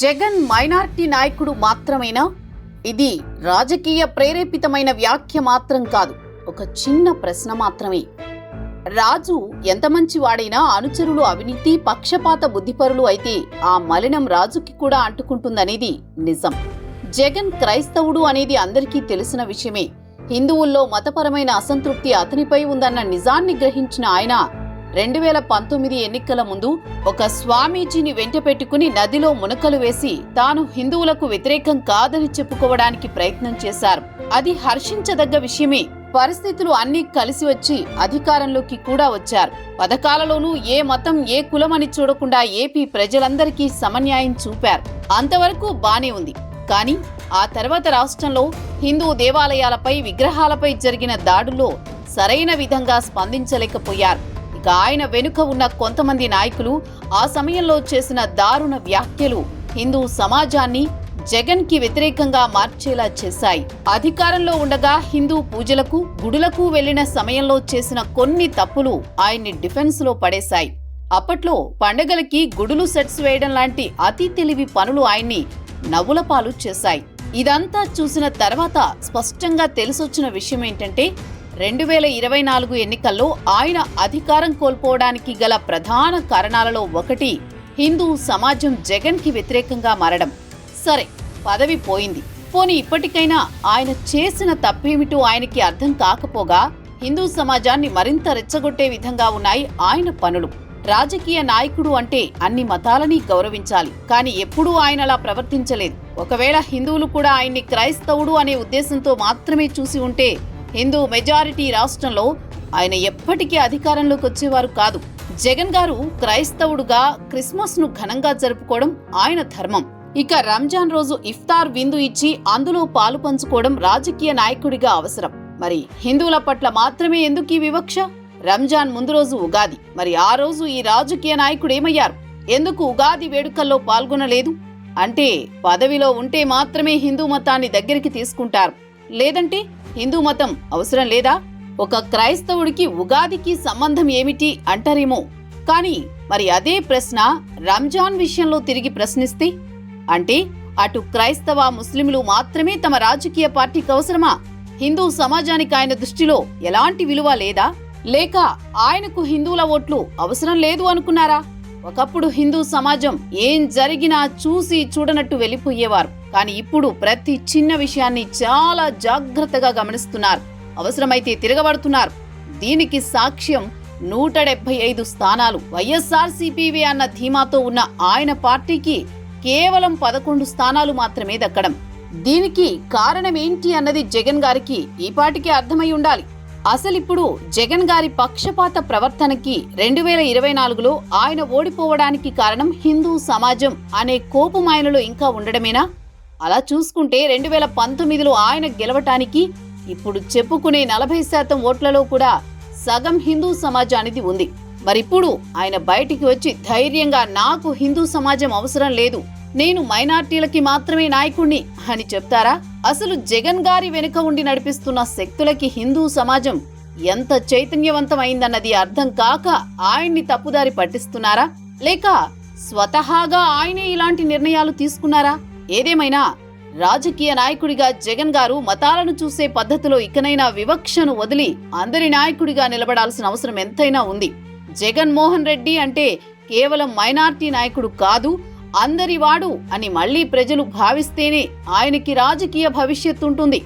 Jagan minority నాయకుడు మాత్రమేనా? ఇది రాజకీయ ప్రేరేపితమైన వ్యాఖ్య మాత్రం కాదు ఒక చిన్న ప్రశ్న మాత్రమే. రాజు ఎంత మంచివాడైనా అనుచరులు అవినీతి పక్షపాత బుద్ధిపరులు అయితే ఆ మలినం రాజుకి కూడా అంటుకుంటుందనేది నిజం. జగన్ క్రైస్తవుడు అనేది అందరికీ తెలిసిన విషయమే. హిందువుల్లో మతపరమైన అసంతృప్తి అతనిపై ఉందన్న నిజాన్ని గ్రహించిన ఆయన రెండు వేల పంతొమ్మిది ఎన్నికల ముందు ఒక స్వామీజీని వెంట పెట్టుకుని నదిలో మునకలు వేసి తాను హిందువులకు వ్యతిరేకం కాదని చెప్పుకోవడానికి ప్రయత్నం చేశారు. అది హర్షించదగ్గ విషయమే. పరిస్థితులు అన్నీ కలిసి వచ్చి అధికారంలోకి కూడా వచ్చారు. పథకాలలోనూ ఏ మతం ఏ కులం అని చూడకుండా ఏపీ ప్రజలందరికీ సమన్యాయం చూపారు. అంతవరకు బానే ఉంది. కానీ ఆ తర్వాత రాష్ట్రంలో హిందూ దేవాలయాలపై విగ్రహాలపై జరిగిన దాడుల్లో సరైన విధంగా స్పందించలేకపోయారు. ఆయన వెనుక ఉన్న కొంతమంది నాయకులు ఆ సమయంలో చేసిన దారుణ వ్యాఖ్యలు హిందూ సమాజాన్ని జగన్కి వ్యతిరేకంగా మార్చేలా చేశాయి. అధికారంలో ఉండగా హిందూ పూజలకు గుడులకు వెళ్ళిన సమయంలో చేసిన కొన్ని తప్పులు ఆయన్ని డిఫెన్స్లో పడేశాయి. అప్పట్లో పండగలకి గుడులు సెట్స్ వేయడం లాంటి అతి తెలివి పనులు ఆయన్ని నవ్వులపాలు చేశాయి. ఇదంతా చూసిన తర్వాత స్పష్టంగా తెలిసొచ్చిన విషయం ఏంటంటే రెండు వేల ఇరవై నాలుగు ఎన్నికల్లో ఆయన అధికారం కోల్పోవడానికి గల ప్రధాన కారణాలలో ఒకటి హిందూ సమాజం జగన్కి వ్యతిరేకంగా మారడం. సరే పదవి పోయింది. పోనీ ఇప్పటికైనా ఆయన చేసిన తప్పేమిటో ఆయనకి అర్థం కాకపోగా హిందూ సమాజాన్ని మరింత రెచ్చగొట్టే విధంగా ఉన్నాయి ఆయన పనులు. రాజకీయ నాయకుడు అంటే అన్ని మతాలని గౌరవించాలి. కానీ ఎప్పుడూ ఆయన అలా ప్రవర్తించలేదు. ఒకవేళ హిందువులు కూడా ఆయన్ని క్రైస్తవుడు అనే ఉద్దేశంతో మాత్రమే చూసి ఉంటే హిందూ మెజారిటీ రాష్ట్రంలో ఆయన ఎప్పటికీ అధికారంలోకి వచ్చేవారు కాదు. జగన్ గారు క్రైస్తవుడుగా క్రిస్మస్ను ఘనంగా జరుపుకోవడం ఆయన ధర్మం. ఇక రంజాన్ రోజు ఇఫ్తార్ విందు ఇచ్చి అందులో పాలు పంచుకోవడం రాజకీయ నాయకుడిగా అవసరం. మరి హిందువుల పట్ల మాత్రమే ఎందుకు ఈ వివక్ష? రంజాన్ ముందు రోజు ఉగాది. మరి ఆ రోజు ఈ రాజకీయ నాయకుడు ఏమయ్యారు? ఎందుకు ఉగాది వేడుకల్లో పాల్గొనలేదు? అంటే పదవిలో ఉంటే మాత్రమే హిందూ మతాన్ని దగ్గరికి తీసుకుంటారు. లేదంటే హిందూ మతం అవసరం లేదా? ఒక క్రైస్తవుడికి ఉగాదికి సంబంధం ఏమిటి అంటారేమో. కానీ మరి అదే ప్రశ్న రంజాన్ విషయంలో తిరిగి ప్రశ్నిస్తే? అంటే అటు క్రైస్తవ ముస్లింలు మాత్రమే తమ రాజకీయ పార్టీకి అవసరమా? హిందూ సమాజానికి ఆయన దృష్టిలో ఎలాంటి విలువ లేదా? లేక ఆయనకు హిందువుల ఓట్లు అవసరం లేదు అనుకున్నారా? ఒకప్పుడు హిందూ సమాజం ఏం జరిగినా చూసి చూడనట్టు వెళ్ళిపోయేవారు. కానీ ఇప్పుడు ప్రతి చిన్న విషయాన్ని చాలా జాగ్రత్తగా గమనిస్తున్నారు. అవసరమైతే తిరగబడుతున్నారు. దీనికి సాక్ష్యం నూట డెబ్బై ఐదు స్థానాలు. వైఎస్ఆర్ సిపివి అన్న ధీమాతో ఉన్న ఆయన పార్టీకి కేవలం పదకొండు స్థానాలు మాత్రమే దక్కడం. దీనికి కారణమేంటి అన్నది జగన్ గారికి ఈపాటికే అర్థమై ఉండాలి. అసలిప్పుడు జగన్ గారి పక్షపాత ప్రవర్తనకి రెండు వేల ఇరవై నాలుగులో ఆయన ఓడిపోవడానికి కారణం హిందూ సమాజం అనే కోపం ఆయనలో ఇంకా ఉండడమేనా? అలా చూసుకుంటే రెండు వేల పంతొమ్మిదిలో ఆయన గెలవటానికి ఇప్పుడు చెప్పుకునే నలభై శాతం ఓట్లలో కూడా సగం హిందూ సమాజానికి ఉంది. మరిప్పుడు ఆయన బయటికి వచ్చి ధైర్యంగా నాకు హిందూ సమాజం అవసరం లేదు నేను మైనార్టీలకి మాత్రమే నాయకుణ్ణి అని చెప్తారా? అసలు జగన్ గారి వెనుక ఉండి నడిపిస్తున్న శక్తులకి హిందూ సమాజం ఎంత చైతన్యవంతమైందన్నది అర్థం కాక ఆయన్ని తప్పుదారి పట్టిస్తున్నారా? లేక స్వతహాగా ఆయనే ఇలాంటి నిర్ణయాలు తీసుకున్నారా? ఏదేమైనా రాజకీయ నాయకుడిగా జగన్ గారు మతాలను చూసే పద్ధతిలో ఇకనైనా వివక్షను వదిలి అందరి నాయకుడిగా నిలబడాల్సిన అవసరం ఎంతైనా ఉంది. జగన్ మోహన్ రెడ్డి అంటే కేవలం మైనార్టీ నాయకుడు కాదు అందరివాడు అని మళ్ళీ ప్రజలు భావిస్తేనే ఆయనకి రాజకీయ భవిష్యత్తు ఉంటుంది.